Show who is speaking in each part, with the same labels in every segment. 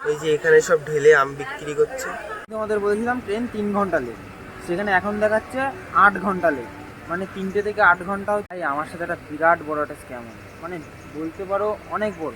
Speaker 1: এই যে এখানে সব ঢেলে আম বিক্রি করছে।
Speaker 2: তোমাদের বলেছিলাম ট্রেন তিন ঘণ্টা লেট সেখানে এখন দেখাচ্ছে আট ঘণ্টা লেট মানে তিনটে থেকে আট ঘণ্টা তাই আমার সাথে একটা বিরাট বড় একটা স্ক্যাম মানে বলতে পারো অনেক বড়।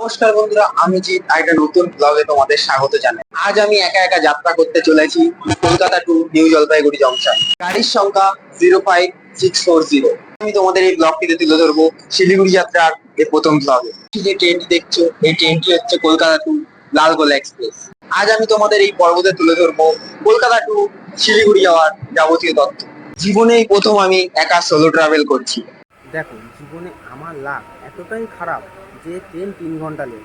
Speaker 3: নমস্কার বন্ধুরা আমি জিৎ একটা নতুন ব্লগে তোমাদের স্বাগত জানাই। আজ আমি একা একা যাত্রা করতে চলেছি Kolkata to new Jalpaiguri junction গাড়ির সংখ্যা zero five six four zero আমি তোমাদের এই ব্লগটিতে তুলে ধরবো শিলিগুড়ি যাত্রার এই প্রথম ব্লগে যে ট্রেনটি দেখছ এই ট্রেনটি হচ্ছে কলকাতা টু লালগোলা এক্সপ্রেস আজ আমি তোমাদের এই পর্বতে তুলে ধরবো কলকাতা টু শিলিগুড়ি যাওয়ার যাবতীয় তথ্য। জীবনে এই প্রথম আমি একা সোলো ট্রাভেল করছি।
Speaker 2: দেখো, জীবনে আমার লাভ এতটাই খারাপ যে ট্রেন তিন ঘণ্টা লেট।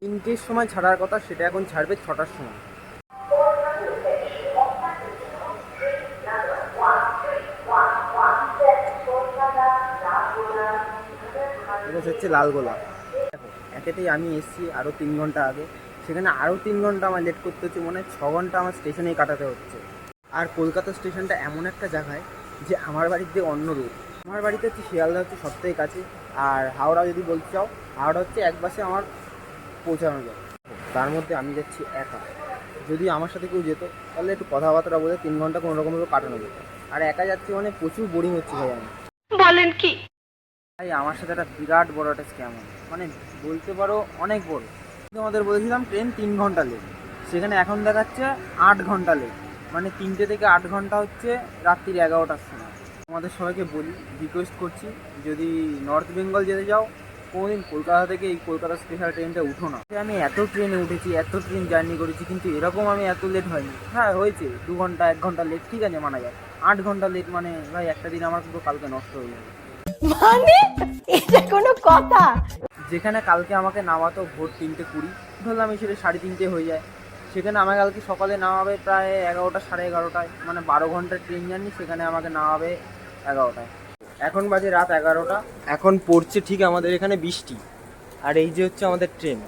Speaker 2: তিনটের সময় ছাড়ার কথা সেটা এখন ছাড়বে ছটার সময়। হচ্ছে লালগোলা। দেখো, একেতেই আমি এসেছি আরও তিন ঘণ্টা আগে। সেখানে আরও তিন ঘণ্টা আমার লেট করতে হচ্ছে মানে ছ ঘণ্টা আমার স্টেশনেই কাটাতে হচ্ছে। আর কলকাতা স্টেশনটা এমন একটা জায়গায় যে আমার বাড়ির যে অন্য রুট আমার বাড়িতে হচ্ছে শিয়ালদা হচ্ছে সব থেকে কাছে আর হাওড়া যদি বলতে চাও হাওড়া হচ্ছে এক বাসে আমার পৌঁছানো যায়। তার মধ্যে আমি যাচ্ছি একা। যদি আমার সাথে কেউ যেত তাহলে একটু কথাবার্তা বলে তিন ঘণ্টা কোনো রকমভাবে কাটানো যেত। আর একা যাচ্ছি মানে প্রচুর বোরিং হচ্ছে ভাই আমি।
Speaker 4: বলেন কি?
Speaker 2: ভাই আমার সাথে একটা বিরাট বড় একটা স্ক্যাম মানে বলতে পারো অনেক বড়। তোমাদের বলেছিলাম ট্রেন তিন ঘণ্টা লেট সেখানে এখন দেখাচ্ছে আট ঘণ্টা লেট মানে তিনটে থেকে আট ঘণ্টা হচ্ছে রাত্রির এগারোটার সময়। তোমাদের সবাইকে বলি রিকোয়েস্ট করছি, যদি নর্থ বেঙ্গল যেতে যাও কোনোদিন কলকাতা থেকে এই কলকাতা স্পেশাল ট্রেনটা উঠো না। আমি এত ট্রেনে উঠেছি, এত ট্রেন জার্নি করেছি, কিন্তু এরকম আমি এত লেট হয়নি। হ্যাঁ হয়েছে, দু ঘণ্টা, এক ঘণ্টা লেট ঠিক আছে, মানা যায়। আট ঘণ্টা লেট মানে ভাই, একটা দিন আমার পুরো কালকে নষ্ট হয়ে যাবে।
Speaker 4: মানে? এটা কোনো কথা!
Speaker 2: যেখানে কালকে আমাকে নামাতো ভোর তিনটে কুড়ি, ধরলাম এই সেটা সাড়ে তিনটে হয়ে যায়। সেখানে আমাকে কালকে সকালে নামাবে প্রায় এগারোটা, সাড়ে এগারোটায় মানে বারো ঘণ্টার ট্রেন জার্নি সেখানে আমাকে নামাবে এগারোটায়। এখন বাজে রাত এগারোটা, এখন পড়ছে ঠিক আমাদের এখানে বৃষ্টি। আর এই যে হচ্ছে আমাদের ট্রেন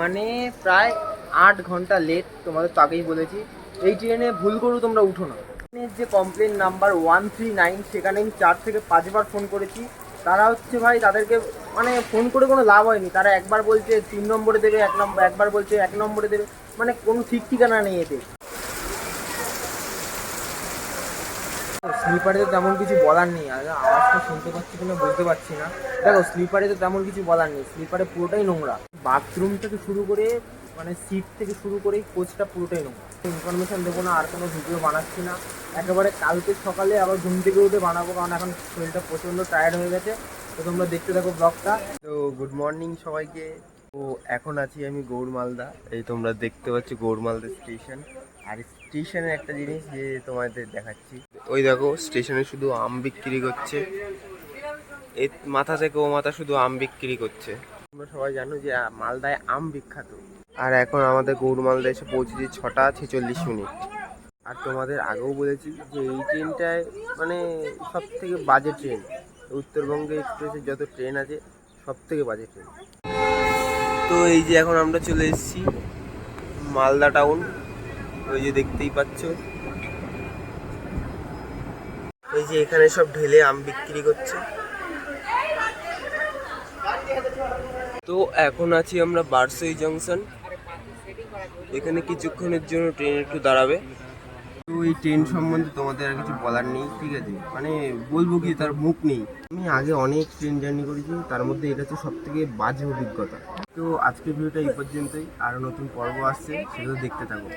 Speaker 2: মানে প্রায় আট ঘণ্টা লেট তোমাদের তো আগেই বলেছি। এই ট্রেনে ভুল করু তোমরা উঠো না। ট্রেনের যে complaint number one three nine সেখানে আমি চার থেকে পাঁচবার ফোন করেছি। তারা হচ্ছে ভাই তাদেরকে মানে ফোন করে কোনো লাভ হয়নি। তারা একবার বলছে তিন নম্বরে দেবে, এক নম্বর একবার বলছে এক নম্বরে দেবে মানে কোনো ঠিক ঠিকানা নেই এতে স্লিপারে তো তেমন কিছু বলার নেই আওয়াজটা শুনতে পাচ্ছি কিনা বুঝতে পারছি না। দেখো স্লিপারে তো তেমন কিছু বলার নেই স্লিপারে পুরোটাই নোংরা। বাথরুম থেকে শুরু করে মানে সিট থেকে শুরু করে কোচটা পুরোটাই নোংরা ইনফরমেশন দেবো না, আর কোনো ভিডিও বানাচ্ছি না। একেবারে কালকে সকালে আবার ঘুম থেকে উঠে বানাবো, কারণ এখন শরীরটা প্রচণ্ড টায়ার্ড হয়ে গেছে। তো তোমরা দেখতে থাকো ব্লগটা
Speaker 1: তো গুড মর্নিং সবাইকে। তো এখন আছি আমি গৌরমালদা এই তোমরা দেখতে পাচ্ছ গৌরমালদা স্টেশন আর স্টেশনের একটা জিনিস যে তোমাদের দেখাচ্ছি। ওই দেখো স্টেশনে শুধু আম বিক্রি করছে। এই মাথা থেকে ও মাথা শুধু আম বিক্রি করছে। তোমরা সবাই জানো যে মালদায় আম বিখ্যাত। আর এখন আমাদের গৌরমালদা এসে পৌঁছেছি ছটা ছেচল্লিশ মিনিট। আর তোমাদের আগেও বলেছি যে এই ট্রেনটায় মানে সব থেকে বাজে ট্রেন, উত্তরবঙ্গে এক্সপ্রেসের যত ট্রেন আছে সব থেকে বাজে ট্রেন। তো এই যে এখন আমরা চলে এসেছি মালদা টাউন, ওই যে দেখতেই পাচ্ছ। এই যে এখানে সব ঢেলে আম বিক্রি করছে। তো এখন আছি আমরা বারসই জংশন। এখানে কিছুক্ষণের জন্য ট্রেন একটু দাঁড়াবে। তো এই ট্রেন সম্বন্ধে তোমাদের আর কিছু বলার নেই, ঠিক আছে? মানে বলব কি, তার মুখ নেই। আমি আগে অনেক ট্রেন জার্নি করেছি, তার মধ্যে এটা হচ্ছে সব থেকে বাজে অভিজ্ঞতা। তো আজকের ভিডিওটা এই পর্যন্তই আরও নতুন পর্ব আসছে সেগুলো দেখতে থাকো।